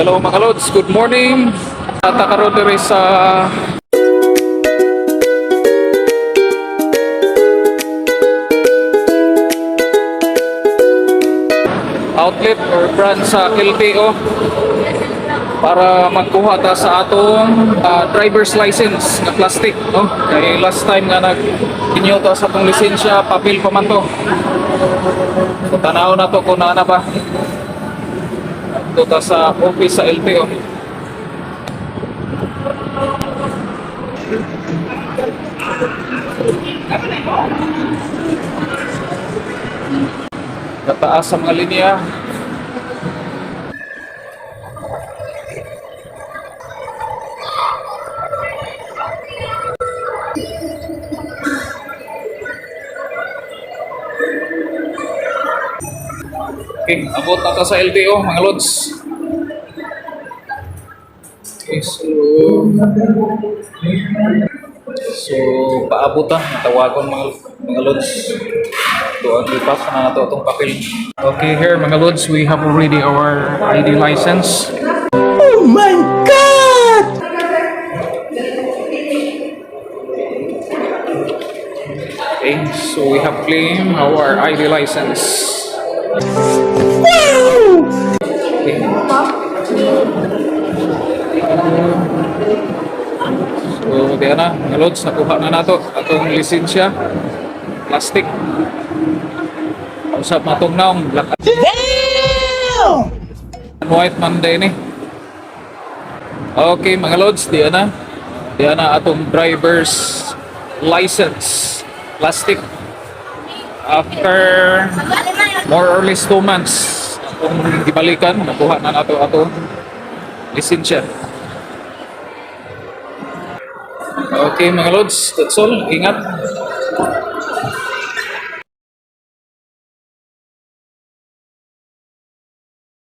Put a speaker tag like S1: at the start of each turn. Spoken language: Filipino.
S1: Hello mga lods, good morning. Tatakaroon diri sa outlet or brand sa LTO para magkuha ta sa atong ah, driver's license nga plastic no? Kay last time nga nag ta sa atong lisensya papel pa man to. So tanaw na to kung na ba ito ta sa office sa LTO Kataas sa mga linya Okay, abot na sa LTO, mga lods. Okay, so... So, paabot na. Natawagon mga, mga lods. Doon, ipas na na to itong papel. Okay, here mga lods, we have already our ID license.
S2: Oh my god!
S1: Okay, so we have claimed our ID license. So, di na, mga lods, nakuha na nato atong lisensya. Plastic. Usap na itong naong black
S2: Damn!
S1: white Monday ni. Okay, mga lods, di na. Di na atong driver's license. Plastic. After more or less two months, kung gibalikan, nakuha na nato ato lisensya. Okay mga lods, that's all. Ingat.